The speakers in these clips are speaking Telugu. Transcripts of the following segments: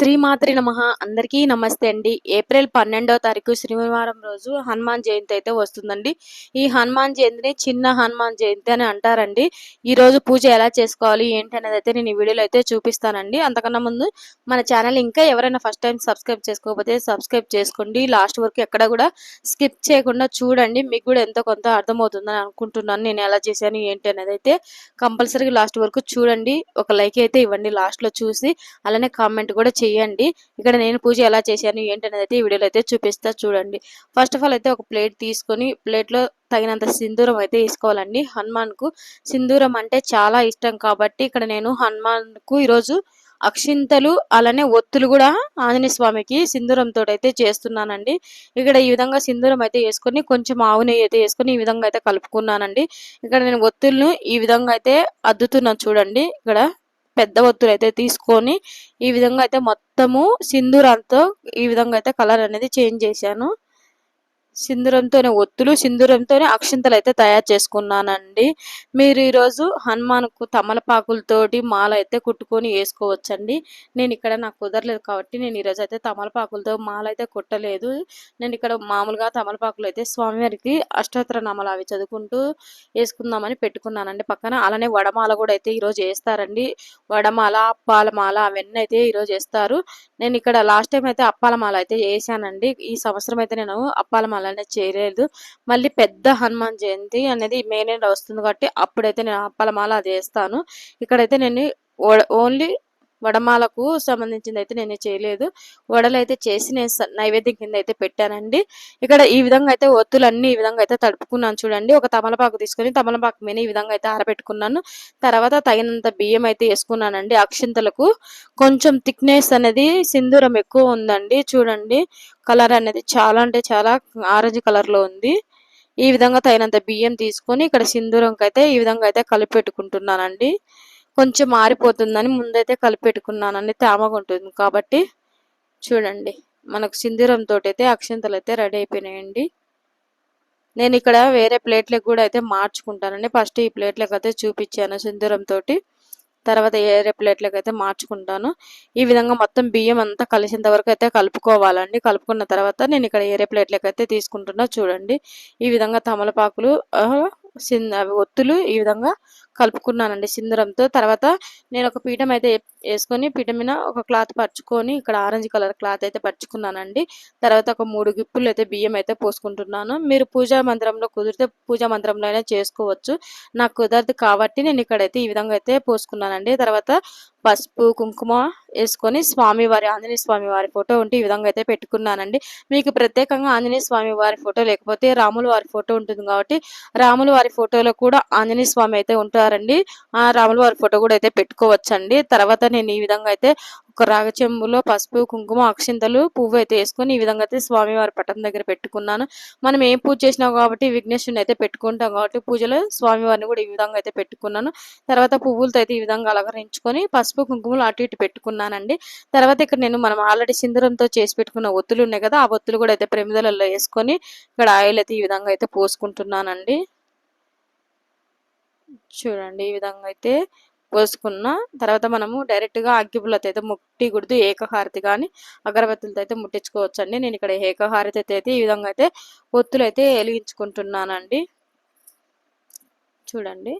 శ్రీమాత్రి నమ. అందరికీ నమస్తే అండి. ఏప్రిల్ పన్నెండవ తారీఖు శనివారం రోజు హనుమాన్ జయంతి అయితే వస్తుందండి. ఈ హనుమాన్ జయంతిని చిన్న హనుమాన్ జయంతి అని అంటారండి. ఈ రోజు పూజ ఎలా చేసుకోవాలి ఏంటి అనేది అయితే నేను ఈ వీడియోలో అయితే చూపిస్తానండి. అంతకన్నా ముందు మన ఛానల్ ఇంకా ఎవరైనా ఫస్ట్ టైం సబ్స్క్రైబ్ చేసుకోకపోతే సబ్స్క్రైబ్ చేసుకోండి. లాస్ట్ వరకు ఎక్కడ కూడా స్కిప్ చేయకుండా చూడండి. మీకు కూడా ఎంతో కొంత అర్థమవుతుందని అనుకుంటున్నాను. నేను ఎలా చేశాను ఏంటి అనేది అయితే కంపల్సరీగా లాస్ట్ వరకు చూడండి. ఒక లైక్ అయితే ఇవ్వండి లాస్ట్లో చూసి. అలానే కామెంట్ కూడా చేయండి. ఇక్కడ నేను పూజ ఎలా చేశాను ఏంటనేది అయితే ఈ వీడియోలో అయితే చూపిస్తా చూడండి. ఫస్ట్ ఆఫ్ ఆల్ అయితే ఒక ప్లేట్ తీసుకొని ప్లేట్లో తగినంత సింధూరం అయితే తీసుకోవాలండి హనుమాన్కు సింధూరం అంటే చాలా ఇష్టం కాబట్టి ఇక్కడ నేను హనుమాన్కు ఈరోజు అక్షింతలు అలానే ఒత్తులు కూడా ఆంజనేయ స్వామికి సింధూరంతో అయితే చేస్తున్నానండి. ఇక్కడ ఈ విధంగా సింధూరం అయితే వేసుకొని కొంచెం ఆవు నెయ్యి అయితే వేసుకొని ఈ విధంగా అయితే కలుపుకున్నానండి. ఇక్కడ నేను ఒత్తులను ఈ విధంగా అయితే అద్దుతున్నాను చూడండి. ఇక్కడ పెద్ద ఒత్తులు అయితే తీసుకొని ఈ విధంగా అయితే మొత్తము సింధూరంతో ఈ విధంగా అయితే కలర్ అనేది చేంజ్ చేశాను. సింధూరంతోనే ఒత్తులు సింధూరంతోనే అక్షింతలు అయితే తయారు చేసుకున్నానండి. మీరు ఈరోజు హనుమాన్కు తమలపాకులతోటి మాల అయితే కుట్టుకొని వేసుకోవచ్చండి. నేను ఇక్కడ నాకు కుదరలేదు కాబట్టి నేను ఈరోజు అయితే తమలపాకులతో మాల అయితే కుట్టలేదు. నేను ఇక్కడ మామూలుగా తమలపాకులు అయితే స్వామివారికి అష్టోత్తర నామాలు అవి చదువుకుంటూ వేసుకుందామని పెట్టుకున్నానండి పక్కన. అలానే వడమాల కూడా అయితే ఈరోజు వేస్తారండి. వడమాల అప్పాలమాల అవన్నీ అయితే ఈరోజు వేస్తారు. నేను ఇక్కడ లాస్ట్ టైం అయితే అప్పాల మాల అయితే వేసానండి. ఈ సంవత్సరం అయితే నేను అప్పాలమాల అలానే చేయలేదు. మళ్ళీ పెద్ద హనుమాన్ జయంతి అనేది మే నెల వస్తుంది కాబట్టి అప్పుడైతే నేను అప్పలమాల అది వేస్తాను. ఇక్కడైతే నేను ఓన్లీ వడమాలకు సంబంధించింది అయితే నేను చేయలేదు. వడలు అయితే చేసి నేను నైవేద్యం కింద అయితే పెట్టానండి. ఇక్కడ ఈ విధంగా అయితే ఒత్తులన్నీ ఈ విధంగా అయితే తడుపుకున్నాను చూడండి. ఒక తమలపాకు తీసుకొని తమలపాకు మీద ఈ విధంగా అయితే ఆరబెట్టుకున్నాను. తర్వాత తగినంత బియ్యం అయితే వేసుకున్నానండి అక్షింతలకు. కొంచెం థిక్నెస్ అనేది సింధూరం ఎక్కువ ఉందండి చూడండి. కలర్ అనేది చాలా అంటే చాలా ఆరెంజ్ కలర్లో ఉంది. ఈ విధంగా తగినంత బియ్యం తీసుకొని ఇక్కడ సింధూరంకి అయితే ఈ విధంగా అయితే కలిపి పెట్టుకుంటున్నానండి. కొంచెం మారిపోతుందని ముందైతే కలిపి పెట్టుకున్నానండి తేమగా ఉంటుంది. కాబట్టి చూడండి మనకు సింధూరంతో అయితే అక్షంతలు అయితే రెడీ అయిపోయినాయండి. నేను ఇక్కడ వేరే ప్లేట్లకు కూడా అయితే మార్చుకుంటానండి. ఫస్ట్ ఈ ప్లేట్లకు అయితే చూపించాను సింధూరంతో తోటి. తర్వాత వేరే ప్లేట్లకు అయితే మార్చుకుంటాను. ఈ విధంగా మొత్తం బియ్యం అంతా కలిసేంత వరకు అయితే కలుపుకోవాలండి. కలుపుకున్న తర్వాత నేను ఇక్కడ వేరే ప్లేట్లకు అయితే తీసుకుంటున్నా. చూడండి ఈ విధంగా తమలపాకులు అవి ఒత్తులు ఈ విధంగా కలుపుకున్నానండి సింధూరంతో. తర్వాత నేను ఒక పీఠం అయితే వేసుకొని పీఠం మీద ఒక క్లాత్ పరుచుకొని ఇక్కడ ఆరెంజ్ కలర్ క్లాత్ అయితే పరుచుకున్నానండి. తర్వాత ఒక మూడు గిప్పులు అయితే బియ్యం అయితే పోసుకుంటున్నాను. మీరు పూజా మందిరంలో కుదిరితే పూజా మందిరంలో అయినా చేసుకోవచ్చు. నాకు కుదరదు కాబట్టి నేను ఇక్కడైతే ఈ విధంగా అయితే పోసుకున్నానండి. తర్వాత పసుపు కుంకుమ వేసుకొని స్వామి వారి ఆంజనేయ స్వామి వారి ఫోటో ఉంటే ఈ విధంగా అయితే పెట్టుకున్నానండి. మీకు ప్రత్యేకంగా ఆంజనేయ స్వామి వారి ఫోటో లేకపోతే రాముల వారి ఫోటో ఉంటుంది కాబట్టి రాముల వారి ఫోటోలో కూడా ఆంజనేయ స్వామి అయితే ఉంటారండి. ఆ రాముల వారి ఫోటో కూడా అయితే పెట్టుకోవచ్చండి. తర్వాత నేను ఈ విధంగా అయితే ఒక రాగచెంబులో పసుపు కుంకుమ అక్షింతలు పువ్వు అయితే వేసుకొని ఈ విధంగా అయితే స్వామి వారి దగ్గర పెట్టుకున్నాను. మనం ఏం పూజ చేసినాం కాబట్టి విఘ్నేశ్వరుని అయితే పెట్టుకుంటాం కాబట్టి పూజలో స్వామి వారిని కూడా ఈ విధంగా అయితే పెట్టుకున్నాను. తర్వాత పువ్వులతో అయితే ఈ విధంగా అలంకరించుకొని పసుపు కుంకుమలు అటు ఇటు పెట్టుకున్నానండి. తర్వాత ఇక్కడ నేను మనం ఆల్రెడీ సింధూరంతో చేసి పెట్టుకున్న ఒత్తులు ఉన్నాయి కదా ఆ ఒత్తులు కూడా అయితే ప్రమిదలలో వేసుకొని ఇక్కడ ఆయిల్ అయితే ఈ విధంగా అయితే పోసుకుంటున్నానండి. చూడండి ఈ విధంగా అయితే పోసుకున్న. తర్వాత మనము డైరెక్ట్గా అగ్గిపులతో అగ్గిపుల్లతో అయితే ముట్టికూడదు ఏకహారతి కానీ అగరబత్తులతో అయితే ముట్టించుకోవచ్చు అండి నేను ఇక్కడ ఏకహారతి అయితే ఈ విధంగా అయితే ఒత్తులు అయితే వెలిగించుకుంటున్నానండి. చూడండి.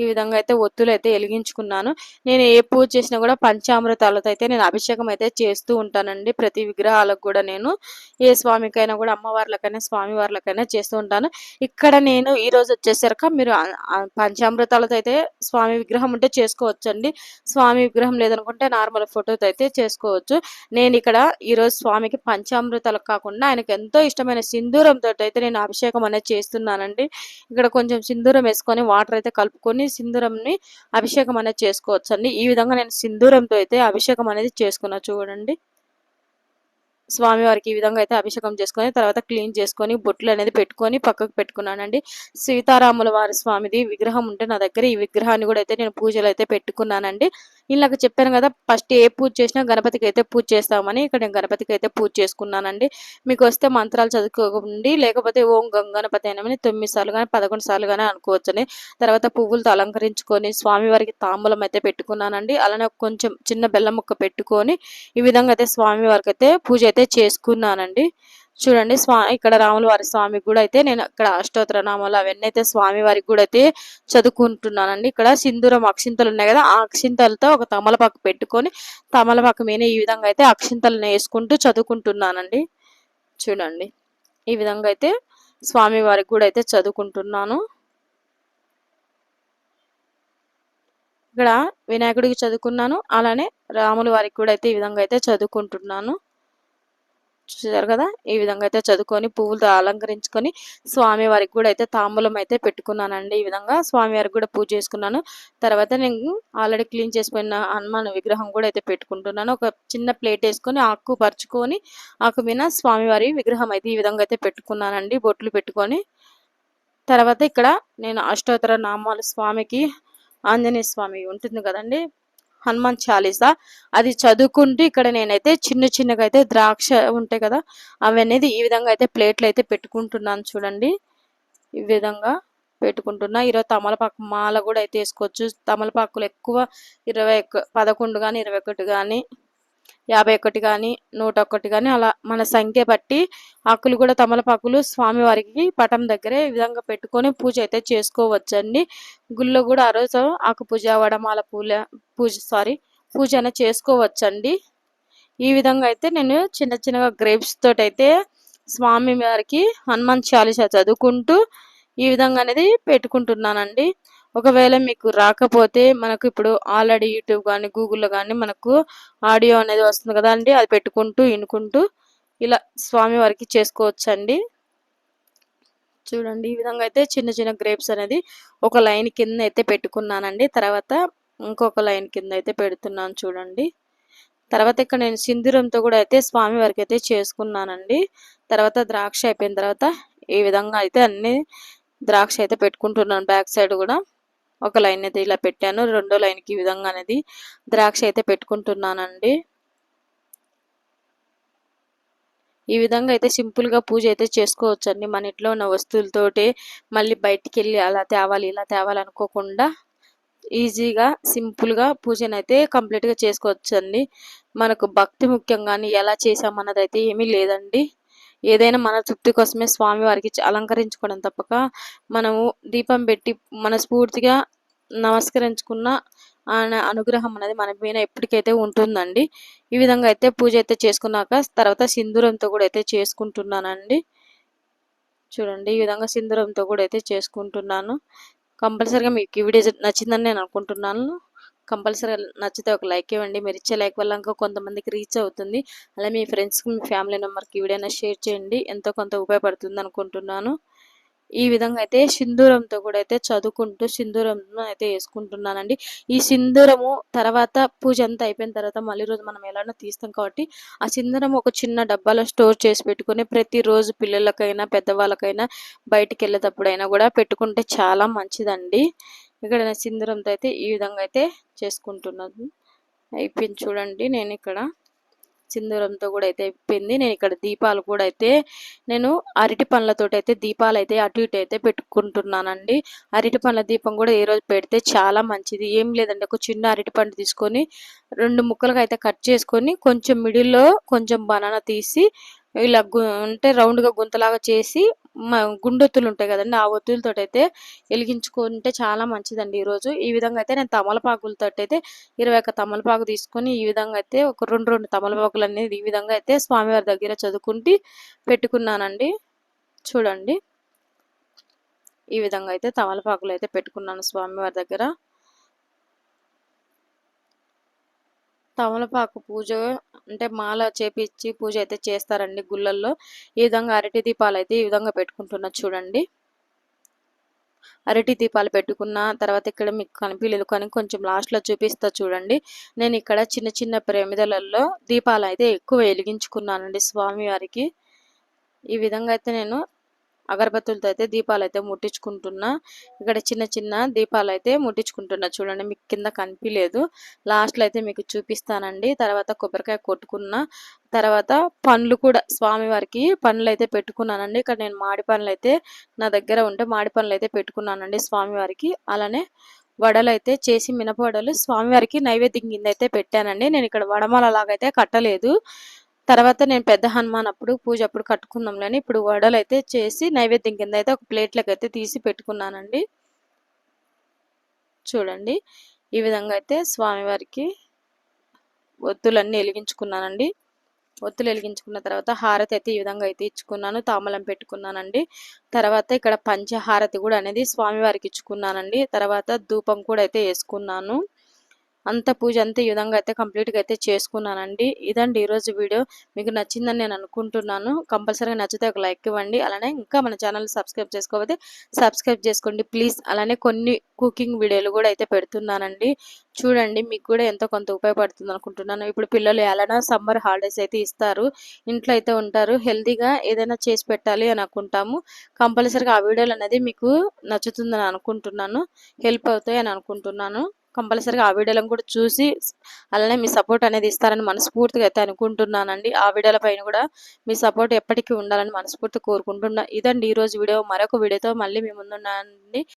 ఈ విధంగా అయితే ఒత్తులు అయితే వెలిగించుకున్నాను. నేను ఏ పూజ చేసినా కూడా పంచామృతాలతో అయితే నేను అభిషేకం అయితే చేస్తూ ఉంటానండి. ప్రతి విగ్రహాలకు కూడా నేను ఏ స్వామికైనా కూడా అమ్మవార్లకైనా స్వామివార్లకైనా చేస్తూ ఉంటాను. ఇక్కడ నేను ఈ రోజు వచ్చేసరికి మీరు పంచామృతాలతో అయితే స్వామి విగ్రహం ఉంటే చేసుకోవచ్చండి. స్వామి విగ్రహం లేదనుకుంటే నార్మల్ ఫోటోతో అయితే చేసుకోవచ్చు. నేను ఇక్కడ ఈ రోజు స్వామికి పంచామృతాలు కాకుండా ఆయనకు ఎంతో ఇష్టమైన సింధూరంతో అయితే నేను అభిషేకం అనేది చేస్తున్నానండి. ఇక్కడ కొంచెం సింధూరం వేసుకొని వాటర్ అయితే కలుపుకొని సింధూరంని అభిషేకం అనేది చేసుకోవచ్చు అండి ఈ విధంగా నేను సింధూరంతో అయితే అభిషేకం అనేది చేసుకున్నా చూడండి. స్వామివారికి ఈ విధంగా అయితే అభిషేకం చేసుకొని తర్వాత క్లీన్ చేసుకొని బొట్లు అనేది పెట్టుకొని పక్కకు పెట్టుకున్నానండి. సీతారాముల వారి స్వామిది విగ్రహం ఉంటే నా దగ్గర ఈ విగ్రహాన్ని కూడా అయితే నేను పూజలు అయితే పెట్టుకున్నానండి. ఇలాగ చెప్పాను కదా ఫస్ట్ ఏ పూజ చేసినా గణపతికి అయితే పూజ చేస్తామని ఇక్కడ నేను గణపతికి అయితే పూజ చేసుకున్నానండి. మీకు వస్తే మంత్రాలు చదువుకోండి లేకపోతే ఓం గంగణపతి అయినమని తొమ్మిది సార్లు కానీ పదకొండు సార్లు కానీ అనుకోవచ్చని తర్వాత పువ్వులతో అలంకరించుకొని స్వామివారికి తాంబూలం అయితే పెట్టుకున్నానండి. అలానే కొంచెం చిన్న బెల్లం ముక్క పెట్టుకొని ఈ విధంగా అయితే స్వామివారికి అయితే పూజ అయితే చేసుకున్నానండి. చూడండి స్వా ఇక్కడ రాముల వారి స్వామికి కూడా అయితే నేను ఇక్కడ అష్టోత్తర నామాలు అవన్నీ అయితే స్వామి వారికి కూడా అయితే చదువుకుంటున్నానండి. ఇక్కడ సింధూరం అక్షింతలు ఉన్నాయి కదా ఆ అక్షింతలతో ఒక తమలపాకు పెట్టుకొని తమలపాకు మీద ఈ విధంగా అయితే అక్షింతలను వేసుకుంటూ చదువుకుంటున్నానండి. చూడండి ఈ విధంగా అయితే స్వామి వారికి కూడా అయితే చదువుకుంటున్నాను. ఇక్కడ వినాయకుడికి చదువుకున్నాను అలానే రాముల వారికి కూడా అయితే ఈ విధంగా అయితే చదువుకుంటున్నాను. చూసారు కదా? ఈ విధంగా అయితే చదువుకొని పువ్వులతో అలంకరించుకొని స్వామి వారికి కూడా అయితే తాంబూలం అయితే పెట్టుకున్నానండి. ఈ విధంగా స్వామి వారికి కూడా పూజ చేసుకున్నాను. తర్వాత నేను ఆల్రెడీ క్లీన్ చేసిపోయిన హనుమాన్ విగ్రహం కూడా అయితే పెట్టుకుంటున్నాను. ఒక చిన్న ప్లేట్ వేసుకొని ఆకు పరుచుకొని ఆకు మీద స్వామివారి విగ్రహం అయితే ఈ విధంగా అయితే పెట్టుకున్నానండి. బొట్లు పెట్టుకొని. తర్వాత ఇక్కడ నేను అష్టోత్తర నామాలు స్వామికి ఆంజనేయ స్వామి ఉంటుంది కదండి? హనుమాన్ చాలీసా? అది చదువుకుంటూ ఇక్కడ నేనైతే చిన్న చిన్నగా అయితే ద్రాక్ష ఉంటాయి కదా అవి అనేది ఈ విధంగా అయితే ప్లేట్లు అయితే పెట్టుకుంటున్నాను చూడండి. ఈ విధంగా పెట్టుకుంటున్నా. ఈరోజు తమలపాకు మాల కూడా అయితే వేసుకోవచ్చు. తమలపాకులు ఎక్కువ ఇరవై పదకొండు కానీ ఇరవై ఒకటి కానీ యాభై ఒకటి కానీ నూట ఒకటి కానీ అలా మన సంఖ్య బట్టి ఆకులు కూడా తమలపాకులు స్వామివారికి పటం దగ్గరే ఈ విధంగా పెట్టుకొని పూజ అయితే చేసుకోవచ్చండి. గుళ్ళో కూడా ఆ రోజు ఆకు పూజ వడమాల పూల పూజ సారీ పూజ అనేది చేసుకోవచ్చండి. ఈ విధంగా అయితే నేను చిన్న చిన్నగా గ్రేప్స్ తోటి అయితే స్వామి వారికి హనుమాన్ చాలీసా చదువుకుంటూ ఈ విధంగా అనేది పెట్టుకుంటున్నానండి. ఒకవేళ మీకు రాకపోతే మనకు ఇప్పుడు ఆల్రెడీ యూట్యూబ్ కానీ గూగుల్లో కానీ మనకు ఆడియో అనేది వస్తుంది కదా అండి. అది పెట్టుకుంటూ వినుకుంటూ ఇలా స్వామి వారికి చేసుకోవచ్చండి. చూడండి ఈ విధంగా అయితే చిన్న చిన్న గ్రేప్స్ అనేది ఒక లైన్ కింద అయితే పెట్టుకున్నానండి. తర్వాత ఇంకొక లైన్ కింద అయితే పెడుతున్నాను చూడండి. తర్వాత ఇక్కడ నేను సింధూరంతో కూడా అయితే స్వామి వారికి అయితే చేసుకున్నానండి. తర్వాత ద్రాక్ష అయిపోయిన తర్వాత ఈ విధంగా అయితే అన్ని ద్రాక్ష అయితే పెట్టుకుంటున్నాను బ్యాక్ సైడ్ కూడా. ఒక లైన్ అయితే ఇలా పెట్టాను. రెండో లైన్కి ఈ విధంగా అనేది ద్రాక్ష అయితే పెట్టుకుంటున్నానండి. ఈ విధంగా అయితే సింపుల్గా పూజ అయితే చేసుకోవచ్చండి. మన ఇంట్లో ఉన్న వస్తువులతోటి మళ్ళీ బయటికి వెళ్ళి అలా తేవాలి ఇలా తేవాలి అనుకోకుండా ఈజీగా సింపుల్గా పూజనైతే కంప్లీట్గా చేసుకోవచ్చండి. మనకు భక్తి ముఖ్యం కానీ ఎలా చేసామన్నది అయితే ఏమీ లేదండి. ఏదైనా మన తృప్తి కోసమే స్వామి వారికి అలంకరించుకోవడం తప్పక. మనము దీపం పెట్టి మనస్ఫూర్తిగా నమస్కరించుకున్న ఆయన అనుగ్రహం అనేది మన మీద ఎప్పటికైతే ఉంటుందండి. ఈ విధంగా అయితే పూజ అయితే చేసుకున్నాక తర్వాత సింధూరంతో కూడా అయితే చేసుకుంటున్నానండి. చూడండి ఈ విధంగా సింధూరంతో కూడా అయితే చేసుకుంటున్నాను. కంపల్సరీగా మీకు ఈ వీడియో నచ్చిందని నేను అనుకుంటున్నాను. కంపల్సరీ నచ్చితే ఒక లైక్ ఇవ్వండి. మీరు ఇచ్చే లైక్ వల్ల ఇంకా కొంతమందికి రీచ్ అవుతుంది. అలా మీ ఫ్రెండ్స్కి మీ ఫ్యామిలీ మెంబర్కి ఈ షేర్ చేయండి. ఎంతో కొంత ఉపయోగపడుతుంది అనుకుంటున్నాను. ఈ విధంగా అయితే సింధూరంతో కూడా అయితే చదువుకుంటూ సింధూరం అయితే వేసుకుంటున్నానండి. ఈ సింధూరము తర్వాత పూజ అంతా అయిపోయిన తర్వాత మళ్ళీ రోజు మనం ఎలానో తీస్తాం కాబట్టి ఆ సింధూరం ఒక చిన్న డబ్బాలో స్టోర్ చేసి పెట్టుకుని ప్రతిరోజు పిల్లలకైనా పెద్దవాళ్ళకైనా బయటికి వెళ్ళేటప్పుడైనా కూడా పెట్టుకుంటే చాలా మంచిదండి. ఇక్కడ సింధూరంతో అయితే ఈ విధంగా అయితే చేసుకుంటున్నాను. అయిపోయింది చూడండి నేను ఇక్కడ సింధూరంతో కూడా అయితే అయిపోయింది. నేను ఇక్కడ దీపాలు కూడా అయితే నేను అరటి పండ్లతో అయితే దీపాలు అయితే అటు ఇటు అయితే పెట్టుకుంటున్నానండి. అరటి పండ్ల దీపం కూడా ఈ రోజు పెడితే చాలా మంచిది. ఏం లేదండి ఒక చిన్న అరటి పండు తీసుకొని రెండు ముక్కలుగా అయితే కట్ చేసుకొని కొంచెం మిడిల్లో కొంచెం బనానా తీసి ఇలా అంటే రౌండ్గా గుంతలాగా చేసి గుండొత్తులు ఉంటాయి కదండి ఆ ఒత్తులతో అయితే వెలిగించుకుంటే చాలా మంచిదండి ఈరోజు ఈ విధంగా అయితే నేను తమలపాకులతో అయితే ఇరవై ఒక్క తమలపాకు తీసుకొని ఈ విధంగా అయితే ఒక రెండు రెండు తమలపాకులు అనేది ఈ విధంగా అయితే స్వామివారి దగ్గర చదువుకుంటూ పెట్టుకున్నానండి. చూడండి. ఈ విధంగా అయితే తమలపాకులు అయితే పెట్టుకున్నాను స్వామివారి దగ్గర. తమలపాకు పూజ అంటే మాల చేపించి పూజ అయితే చేస్తారండి గుళ్ళల్లో. ఈ విధంగా అరటి దీపాలు అయితే ఈ విధంగా పెట్టుకుంటున్నారు చూడండి. అరటి దీపాలు పెట్టుకున్న తర్వాత ఇక్కడ మీకు కనిపించలేదు కానీ కొంచెం లాస్ట్లో చూపిస్తా చూడండి. నేను ఇక్కడ చిన్న చిన్న ప్రేమిదలలో దీపాలు అయితే ఎక్కువ వెలిగించుకున్నానండి స్వామివారికి ఈ విధంగా అయితే నేను అగరబత్తులతో అయితే దీపాలు అయితే ముట్టించుకుంటున్నా. ఇక్కడ చిన్న చిన్న దీపాలు అయితే ముట్టించుకుంటున్నా. చూడండి మీకు కింద కనిపించలేదు లాస్ట్లో అయితే మీకు చూపిస్తానండి. తర్వాత కొబ్బరికాయ కొట్టుకున్న. తర్వాత పండ్లు కూడా స్వామివారికి పండ్లు అయితే పెట్టుకున్నానండి. ఇక్కడ నేను మాడి పండ్లు అయితే నా దగ్గర ఉంటే మాడి పండ్లు అయితే పెట్టుకున్నానండి స్వామివారికి. అలానే వడలు అయితే చేసి మినప వడలు స్వామివారికి నైవేద్యం కింద అయితే పెట్టానండి. నేను ఇక్కడ వడమాల లాగైతే కట్టలేదు. తర్వాత నేను పెద్ద హనుమాన్ అప్పుడు పూజ అప్పుడు కట్టుకుందాంలేని ఇప్పుడు వడలు అయితే చేసి నైవేద్యం కింద అయితే ఒక ప్లేట్లకు అయితే తీసి పెట్టుకున్నానండి. చూడండి. ఈ విధంగా అయితే స్వామివారికి ఒత్తులన్నీ వెలిగించుకున్నానండి. ఒత్తులు వెలిగించుకున్న తర్వాత హారతి అయితే ఈ విధంగా అయితే ఇచ్చుకున్నాను. తామలం పెట్టుకున్నానండి. తర్వాత ఇక్కడ పంచహారతి కూడా అనేది స్వామివారికి ఇచ్చుకున్నానండి. తర్వాత ధూపం కూడా అయితే వేసుకున్నాను. అంత పూజ అంతే ఈ విధంగా అయితే కంప్లీట్గా అయితే చేసుకున్నానండి. ఇదండి ఈరోజు వీడియో. మీకు నచ్చిందని నేను అనుకుంటున్నాను. కంపల్సరీగా నచ్చితే ఒక లైక్ ఇవ్వండి. అలానే ఇంకా మన ఛానల్ సబ్స్క్రైబ్ చేసుకోకపోతే సబ్స్క్రైబ్ చేసుకోండి ప్లీజ్ అలానే కొన్ని కుకింగ్ వీడియోలు కూడా అయితే పెడుతున్నానండి. చూడండి మీకు కూడా ఎంతో కొంత ఉపయోగపడుతుంది అనుకుంటున్నాను. ఇప్పుడు పిల్లలు ఎలానా సమ్మర్ హాలిడేస్ అయితే ఇస్తారు. ఇంట్లో అయితే ఉంటారు. హెల్తీగా ఏదైనా చేసి పెట్టాలి అని అనుకుంటాము. కంపల్సరీగా ఆ వీడియోలు అనేది మీకు నచ్చుతుందని అనుకుంటున్నాను. హెల్ప్ అవుతాయి అని అనుకుంటున్నాను. కంపల్సరీగా ఆ వీడియోలను కూడా చూసి అలానే మీ సపోర్ట్ అనేది ఇస్తారని మనస్ఫూర్తిగా అయితే అనుకుంటున్నానండి. ఆ వీడియోల పైన కూడా మీ సపోర్ట్ ఎప్పటికీ ఉండాలని మనస్ఫూర్తి కోరుకుంటున్నా. ఇదండి ఈరోజు వీడియో. మరొక వీడియోతో మళ్ళీ మీ ముందున్నానండి.